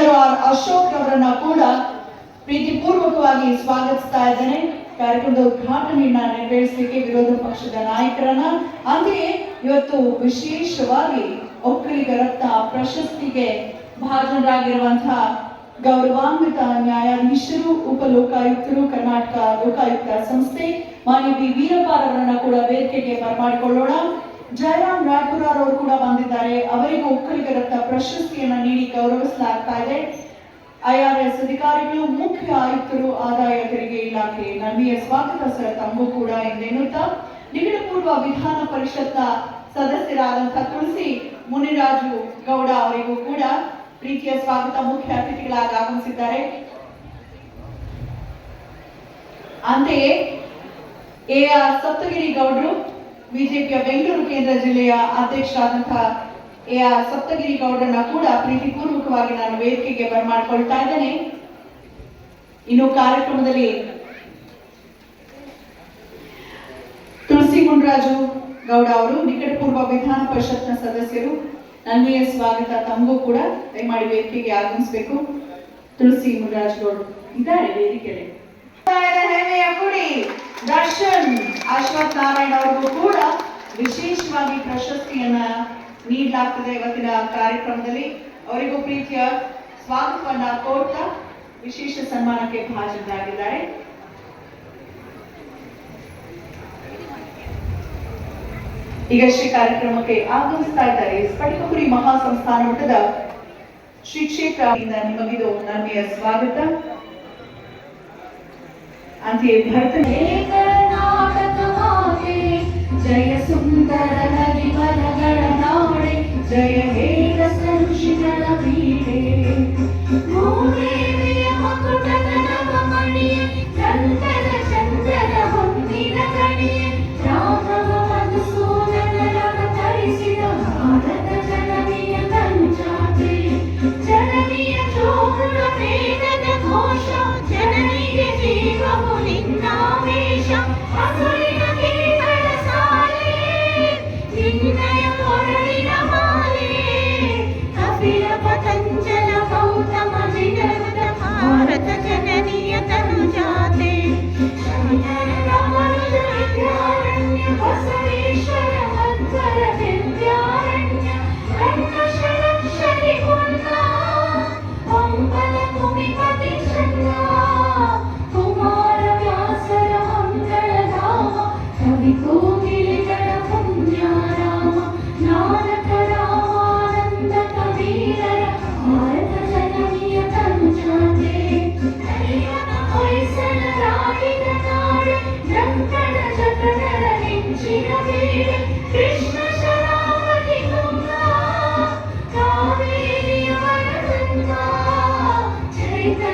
R Ashok ಅವರನ್ನ ಕೂಡ ಪ್ರೀತಿಪೂರ್ವಕವಾಗಿ ಸ್ವಾಗತಿಸ್ತಾ ಇದ್ದೇನೆ. ಕಾರ್ಯಕ್ರಮದ ಉದ್ಘಾಟನೆಯನ್ನ ನೆರವೇರಿಸಲಿಕ್ಕೆ ವಿರೋಧ ಪಕ್ಷದ ನಾಯಕರನ್ನ. ಅಂತೆಯೇ ಇವತ್ತು ವಿಶೇಷವಾಗಿ ಒಕ್ಕಲಿಗ ರತ್ನ ಪ್ರಶಸ್ತಿಗೆ ಭಾಜನರಾಗಿರುವಂತಹ ಗೌರವಾನ್ವಿತ ನ್ಯಾಯಾಧೀಶರು, ಉಪಲೋಕಾಯುಕ್ತರು, ಕರ್ನಾಟಕ ಲೋಕಾಯುಕ್ತ ಸಂಸ್ಥೆ ಮಾನ್ಯ ಬಿ ವೀರಪ್ಪ ಅವರನ್ನ ಕೂಡ ವೇದಿಕೆಗೆ ಬರಮಾಡಿಕೊಳ್ಳೋಣ. ಜಯರಾಮ್ ರಾಯ್ಪುರಾರ್ ಅವರು ಕೂಡ ಬಂದಿದ್ದಾರೆ. ಅವರಿಗೂ ಒಕ್ಕಲಿಗ ಪ್ರಶಸ್ತಿಯನ್ನು ನೀಡಿ ಗೌರವಿಸಲಾಗ್ತಾ ಇದೆ. ಐಆರ್ಎಸ್ ಅಧಿಕಾರಿಗಳು, ಮುಖ್ಯ ಆಯುಕ್ತರು, ಆದಾಯ ತೆರಿಗೆ ಇಲಾಖೆ, ನಂದಿಯ ಸ್ವಾಗತ ಸರ್ ತಮಗೂ ಕೂಡ ಎಂದೆನ್ನುತ್ತಾ ನಿಕಟಪೂರ್ವ ವಿಧಾನ ಪರಿಷತ್ನ ಸದಸ್ಯರಾದಂತಹ ತುಳಸಿ ಮುನಿರಾಜು ಗೌಡ ಅವರಿಗೂ ಕೂಡ ಪ್ರೀತಿಯ ಸ್ವಾಗತ, ಮುಖ್ಯ ಅತಿಥಿಗಳಾಗಿ ಆಗಮಿಸಿದ್ದಾರೆ. ಅಂತೆಯೇ ಎ ಆರ್ ಸಪ್ತಗಿರಿ ಗೌಡರು ಬಿಜೆಪಿಯ ಬೆಂಗಳೂರು ಕೇಂದ್ರ ಜಿಲ್ಲೆಯ ಅಧ್ಯಕ್ಷರಾದಂತಹ ಎ ಆರ್ ಸಪ್ತಗಿರಿ ಗೌಡರನ್ನ ಕೂಡ ಪ್ರೀತಿಪೂರ್ವಕವಾಗಿ ನಾನು ವೇದಿಕೆಗೆ ಬರಮಾಡ್ಕೊಳ್ತಾ ಇದ್ದೇನೆ. ಇನ್ನು ಕಾರ್ಯಕ್ರಮದಲ್ಲಿ ತುಳಸಿ ಗುಂಡರಾಜು ಗೌಡ ಅವರು, ನಿಕಟಪೂರ್ವ ವಿಧಾನ ಪರಿಷತ್ನ ಸದಸ್ಯರು, ನನ್ನೆಯ ಸ್ವಾಗತ ತಮಗೂ ಕೂಡ ದಯಮಾಡಿ ವೇದಿಕೆಗೆ ಆಗಮಿಸಬೇಕು. ತುಳಸಿ ಗುಂಡರಾಜ್ ಗೌಡ ಇದ್ದಾರೆ ವೇದಿಕೆಯಲ್ಲಿ. ಹೆಮ್ಮೆಯ ಕುಡಿ ದರ್ಶನ್ ಅಶ್ವಥ್ ನಾರಾಯಣ ಅವರಿಗೂ ಕೂಡ ವಿಶೇಷವಾಗಿ ಪ್ರಶಸ್ತಿಯನ್ನ ನೀಡಲಾಗ್ತದೆ ಇವತ್ತಿನ ಕಾರ್ಯಕ್ರಮದಲ್ಲಿ. ಅವರಿಗೂ ಪ್ರೀತಿಯ ಸ್ವಾಗತವನ್ನ ಕೋರ್ತಾ ವಿಶೇಷ ಸನ್ಮಾನಕ್ಕೆ ಭಾಜನರಾಗಿದ್ದಾರೆ. ಈಗಷ್ಟೇ ಕಾರ್ಯಕ್ರಮಕ್ಕೆ ಆಗಮಿಸ್ತಾ ಇದ್ದಾರೆ. ಸ್ಫಟಿಕಪುರಿ ಮಹಾಸಂಸ್ಥಾನ ಮಠದ ಶ್ರೀ ಶಿಕ್ಷಕರಿಂದ ನಿಮಗಿದು ನನ್ನೆಯ ಸ್ವಾಗತ. అది భర్త జయ సుందర నది జయ Amen.